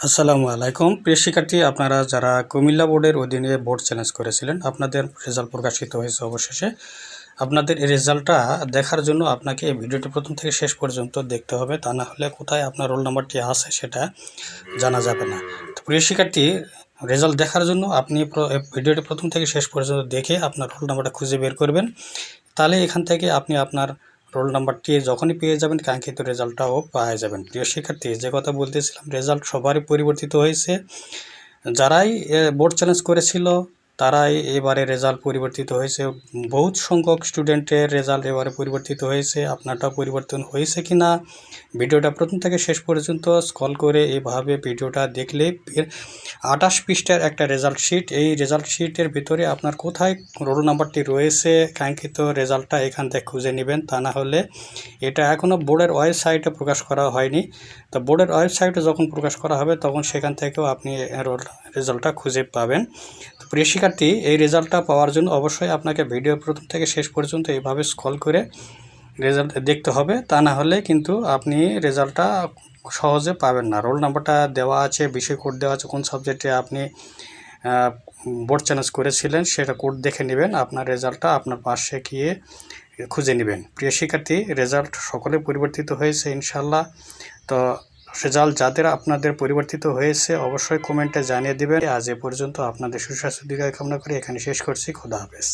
আসসালামু আলাইকুম। প্রিয় শিক্ষার্থী, আপনারা যারা কুমিল্লা বোর্ডের অধীনে বোর্ড চ্যালেঞ্জ করেছিলেন, আপনাদের রেজাল্ট প্রকাশিত হয়েছে অবশেষে। আপনাদের এই রেজাল্টটা দেখার জন্য আপনাকে এই ভিডিওটি প্রথম থেকে শেষ পর্যন্ত দেখতে হবে। তা না হলে কোথায় আপনার রোল নাম্বারটি আছে সেটা জানা যাবে না। তো প্রিয় শিক্ষার্থী, রেজাল্ট দেখার জন্য আপনি ভিডিওটি প্রথম থেকে শেষ পর্যন্ত দেখে আপনার রোল নাম্বারটা খুঁজে বের করবেন। তাহলে এখান থেকে আপনি আপনার রোল নাম্বারটি যখনই পেয়ে যাবেন, কাঙ্ক্ষিত রেজাল্টটাও পাওয়া যাবেন। প্রিয় শিক্ষার্থী, যে কথা বলতেছিলাম, রেজাল্ট সবারই পরিবর্তিত হয়েছে। যারাই বোর্ড চ্যালেঞ্জ করেছিল তারাই এবারে রেজাল্ট পরিবর্তিত হয়েছে। বহুত সংখ্যক স্টুডেন্টের রেজাল্ট এবারে পরিবর্তিত হয়েছে। আপনারটাও পরিবর্তন হয়েছে কি না ভিডিওটা প্রথম থেকে শেষ পর্যন্ত স্কল করে এইভাবে ভিডিওটা দেখলে আঠাশ পৃষ্ঠার একটা রেজাল্ট শিট এই রেজাল্ট শিটের ভিতরে আপনার কোথায় রোল নাম্বারটি রয়েছে? কাঙ্ক্ষিত রেজাল্টটা এখান থেকে খুঁজে নেবেন। তা না হলে এটা এখনও বোর্ডের ওয়েবসাইটে প্রকাশ করা হয়নি। তো বোর্ডের ওয়েবসাইটে যখন প্রকাশ করা হবে, তখন সেখান থেকেও আপনি রোল রেজাল্টটা খুঁজে পাবেন। তো প্রিয় শিক্ষার্থী, এই রেজাল্টটা পাওয়ার জন্য অবশ্যই আপনাকে ভিডিও প্রথম থেকে শেষ পর্যন্ত এইভাবে স্কল করে রেজাল্ট দেখতে হবে। তা না হলে কিন্তু আপনি রেজাল্টটা সহজে পাবেন না। রোল নাম্বারটা দেওয়া আছে, বিষয় কোড দেওয়া আছে, কোন সাবজেক্টে আপনি বোর্ড চ্যালেঞ্জ করেছিলেন সেটা কোড দেখে নেবেন, আপনার রেজাল্টটা আপনার পাশে গিয়ে খুঁজে নেবেন। প্রিয় শিক্ষার্থী, রেজাল্ট সকলে পরিবর্তিত হয়েছে ইনশাল্লাহ তো রেজাল্ট যাদের আপনাদের পরিবর্তিত হয়েছে, অবশ্যই কমেন্টে জানিয়ে দেবেন। আজ এ পর্যন্ত আপনাদের সুস্বাস্থ্য দিকায় কামনা করে এখানে শেষ করছি। খোদা হাফেজ।